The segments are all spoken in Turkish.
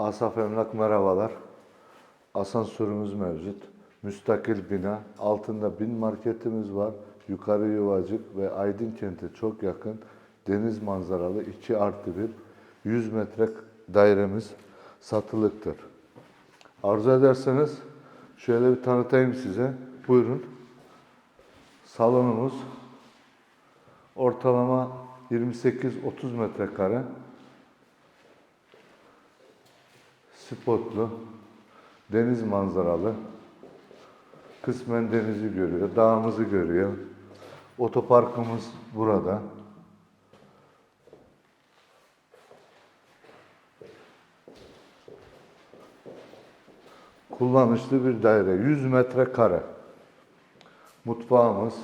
Asaf Emlak merhabalar. Asansörümüz mevcut. Müstakil bina. Altında bin marketimiz var. Yukarı Yuvacık ve Aydın kente çok yakın. Deniz manzaralı 2 artı 1. 100 metre dairemiz satılıktır. Arzu ederseniz şöyle bir tanıtayım size. Buyurun. Salonumuz ortalama 28-30 metrekare. Spotlu, deniz manzaralı. Kısmen denizi görüyor, dağımızı görüyor. Otoparkımız burada. Kullanışlı bir daire, 100 metrekare. Mutfağımız.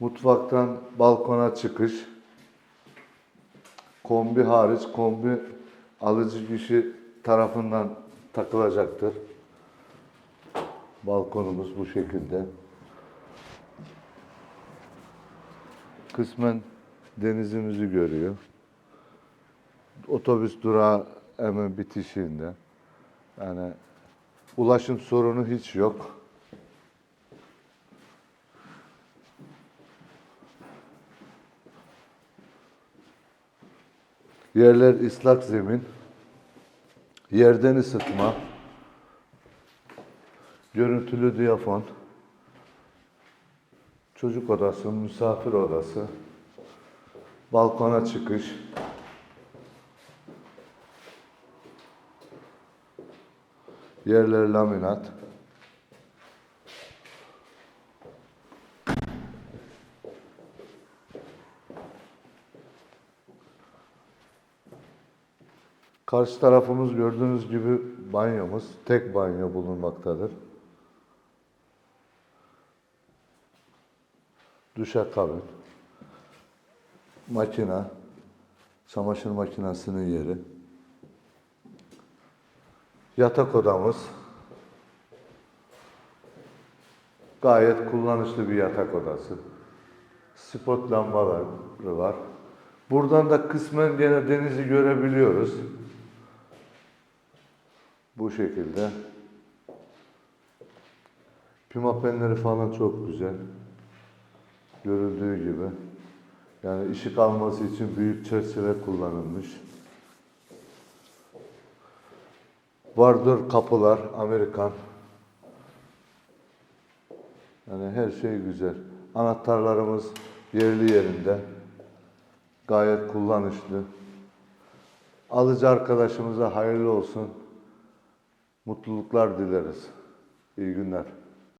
Mutfaktan balkona çıkış. Kombi hariç kombi alıcı kişi tarafından takılacaktır. Balkonumuz bu şekilde. Kısmen denizimizi görüyor. Otobüs durağı hemen bitişiğinde. Yani ulaşım sorunu hiç yok. Yerler ıslak zemin. Yerden ısıtma. Görüntülü diyafon. Çocuk odası, misafir odası. Balkona çıkış. Yerler laminat. Karşı tarafımız gördüğünüz gibi banyomuz. Tek banyo bulunmaktadır. Duşakabin. Makina. Çamaşır makinesinin yeri. Yatak odamız. Gayet kullanışlı bir yatak odası. Spot lambaları var. Buradan da kısmen gene denizi görebiliyoruz. Bu şekilde. Pimapenleri falan çok güzel. Görüldüğü gibi. Yani ışık alması için büyük çerçeve kullanılmış. Vardır kapılar Amerikan. Yani her şey güzel. Anahtarlarımız yerli yerinde. Gayet kullanışlı. Alıcı arkadaşımıza hayırlı olsun. Mutluluklar dileriz. İyi günler.